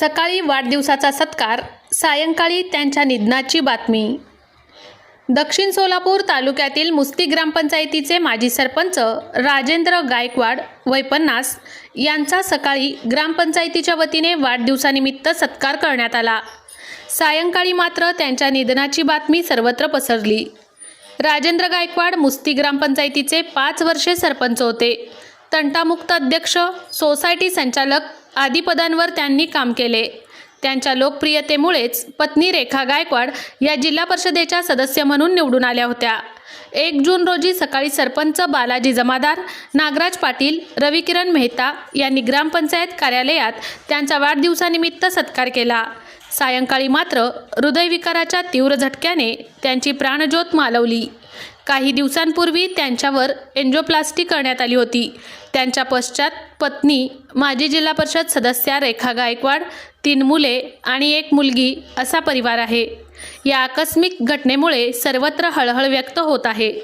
सकाळी वाढदिवसाचा सत्कार सायंकाळी त्यांच्या निधनाची बातमी. दक्षिण सोलापूर तालुक्यातील मुस्ती ग्रामपंचायतीचे माजी सरपंच राजेंद्र गायकवाड वय पन्नास यांचा सकाळी ग्रामपंचायतीच्या वतीने वाढदिवसानिमित्त सत्कार करण्यात आला. सायंकाळी मात्र त्यांच्या निधनाची बातमी सर्वत्र पसरली. राजेंद्र गायकवाड मुस्ती ग्रामपंचायतीचे पाच वर्षे सरपंच होते. तंटामुक्त अध्यक्ष सोसायटी संचालक आदी पदांवर त्यांनी काम केले. त्यांच्या लोकप्रियतेमुळेच पत्नी रेखा गायकवाड या जिल्हा परिषदेच्या सदस्य म्हणून निवडून आल्या होत्या. एक जून रोजी सकाळी सरपंच बालाजी जमादार नागराज पाटील रविकिरण मेहता यांनी ग्रामपंचायत कार्यालयात त्यांचा वाढदिवसानिमित्त सत्कार केला. सायंकाळी मात्र हृदयविकाराच्या तीव्र झटक्याने त्यांची प्राणज्योत मालवली. काही दिवसांपूर्वी त्यांच्यावर एन्जिओप्लास्टी करण्यात आली होती. त्यांच्या पश्चात पत्नी माजी जिल्हा परिषद सदस्या रेखा गायकवाड तीन मुले आणि एक मुलगी असा परिवार आहे. या आकस्मिक घटनेमुळे सर्वत्र हळहळ व्यक्त होत आहे.